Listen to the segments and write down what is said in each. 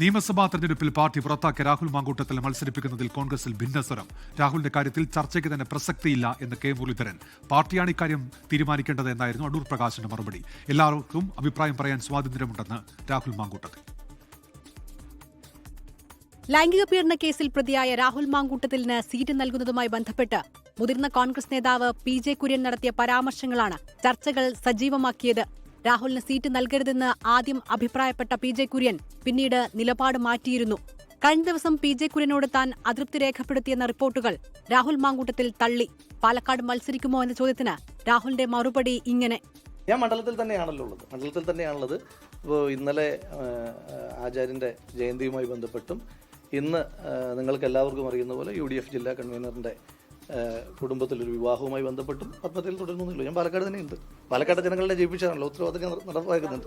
നിയമസഭാ തെരഞ്ഞെടുപ്പിൽ പാർട്ടി പുറത്താക്കിയ രാഹുൽ മാങ്കൂട്ടത്തിൽ മത്സരിപ്പിക്കുന്നതിൽ കോൺഗ്രസിൽ ഭിന്നസ്വരം. രാഹുലിന്റെ കാര്യത്തിൽ ചർച്ചയ്ക്ക് തന്നെ പ്രസക്തിയില്ല എന്ന് കെ മുരളീധരൻ. പാർട്ടിയാണ് ഇക്കാര്യം തീരുമാനിക്കേണ്ടത് എന്നായിരുന്നു അടൂർ പ്രകാശിന്റെ മറുപടി. എല്ലാവർക്കും അഭിപ്രായം പറയാൻ സ്വാതന്ത്ര്യമുണ്ടെന്ന് രാഹുൽ മാങ്കൂട്ടത്തിൽ. ലൈംഗിക പീഡന കേസിൽ പ്രതിയായ രാഹുൽ മാങ്കൂട്ടത്തിലിന് സീറ്റ് നൽകുന്നതുമായി ബന്ധപ്പെട്ട് മുതിർന്ന കോൺഗ്രസ് നേതാവ് പി ജെ കുര്യൻ നടത്തിയ പരാമർശങ്ങളാണ് ചർച്ചകൾ സജീവമാക്കിയത്. രാഹുലിന് സീറ്റ് നൽകരുതെന്ന് ആദ്യം അഭിപ്രായപ്പെട്ട പി ജെ കുര്യൻ പിന്നീട് നിലപാട് മാറ്റിയിരുന്നു. കഴിഞ്ഞ ദിവസം പി ജെ കുര്യനോട് താൻ അതൃപ്തി രേഖപ്പെടുത്തിയെന്ന റിപ്പോർട്ടുകൾ രാഹുൽ മാങ്കൂട്ടത്തിൽ തള്ളി. പാലക്കാട് മത്സരിക്കുമോ എന്ന ചോദ്യത്തിന് രാഹുലിന്റെ മറുപടി ഇങ്ങനെ. ഞാൻ മണ്ഡലത്തിൽ തന്നെയാണല്ലോ ഉള്ളത്. മണ്ഡലത്തിൽ തന്നെയാണുള്ളത്. ഇപ്പോൾ ഇന്നലെ ആചാര്യന്റെ ജയന്തിയുമായി ബന്ധപ്പെട്ടും ഇന്ന് നിങ്ങൾക്ക് എല്ലാവർക്കും അറിയുന്ന പോലെ യു ഡി എഫ് ജില്ലാ കൺവീനറിന്റെ ആ, കുടുംബത്തിലൊരു വിവാഹവുമായി ബന്ധപ്പെട്ടും പത്മത്തിൽ തുടരുന്നില്ല ഞാൻ പാലക്കാട് തന്നെയുണ്ട്. പാലക്കാട് ജനങ്ങളെ ജയിപ്പിച്ചാണല്ലോ ഉത്തരവാദിത്തം നടപ്പാക്കുന്നുണ്ട്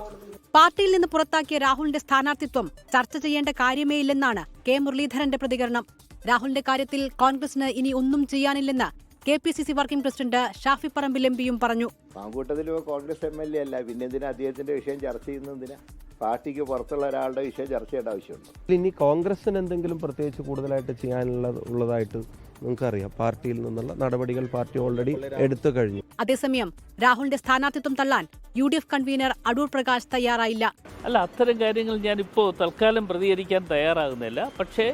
പാർട്ടിയിൽ നിന്ന് പുറത്താക്കിയ രാഹുലിന്റെ സ്ഥാനാർത്ഥിത്വം ചർച്ച ചെയ്യേണ്ട കാര്യമേ ഇല്ലെന്നാണ് കെ മുരളീധരന്റെ പ്രതികരണം. രാഹുലിന്റെ കാര്യത്തിൽ കോൺഗ്രസിന് ഇനി ഒന്നും ചെയ്യാനില്ലെന്ന് K P C C working president Shafi Parambil M പിയും പറഞ്ഞു. കോൺഗ്രസ് എം എൽ എ അല്ല. പിന്നെ എന്തിനാ അദ്ദേഹത്തിന്റെ വിഷയം ചർച്ച ചെയ്യുന്നതിനാ പാർട്ടിക്ക് പുറത്തുള്ള ഒരാളുടെ വിഷയം ചർച്ച ചെയ്യേണ്ട ആവശ്യമുണ്ട്. ഇനി കോൺഗ്രസിന് എന്തെങ്കിലും പ്രത്യേകിച്ച് കൂടുതലായിട്ട് ചെയ്യാനുള്ള ഉള്ളതായിട്ട് നിങ്ങൾക്കറിയാം. പാർട്ടിയിൽ നിന്നുള്ള നടപടികൾ പാർട്ടി ഓൾറെഡി എടുത്തു കഴിഞ്ഞു. അതേസമയം രാഹുലിന്റെ സ്ഥാനാർത്ഥിത്വം തള്ളാൻ U D F convenor Adoor Prakash തയ്യാറായില്ല. അല്ല അത്തരം കാര്യങ്ങൾ ഞാൻ ഇപ്പോൾ തൽക്കാലം പ്രതികരിക്കാൻ തയ്യാറാകുന്നില്ല. പക്ഷേ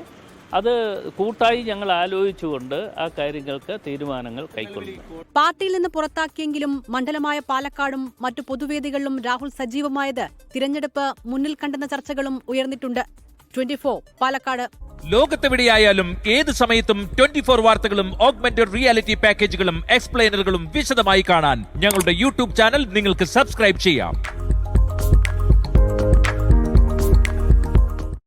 അത് കൂട്ടായി ഞങ്ങൾ ആലോചിച്ചുകൊണ്ട് ആ കാര്യങ്ങൾക്ക് തീരുമാനങ്ങൾ കൈക്കൊള്ളുന്നു. പാർട്ടിയിൽ നിന്ന് പുറത്താക്കിയെങ്കിലും മണ്ഡലമായ പാലക്കാടും മറ്റു പൊതുവേദികളിലും രാഹുൽ സജീവമായത് തിരഞ്ഞെടുപ്പ് മുന്നിൽ കണ്ടെന്ന ചർച്ചകളും ഉയർന്നിട്ടുണ്ട്. ട്വന്റി പാലക്കാട്. ലോകത്തെവിടെയായാലും ഏത് സമയത്തും ട്വന്റി ഫോർ വാർത്തകളും ഓഗ്മെന്റഡ് റിയാലിറ്റി പാക്കേജുകളും എക്സ്പ്ലെയിനറുകളും വിശദമായി കാണാൻ ഞങ്ങളുടെ യൂട്യൂബ് ചാനൽ നിങ്ങൾക്ക് സബ്സ്ക്രൈബ് ചെയ്യാം.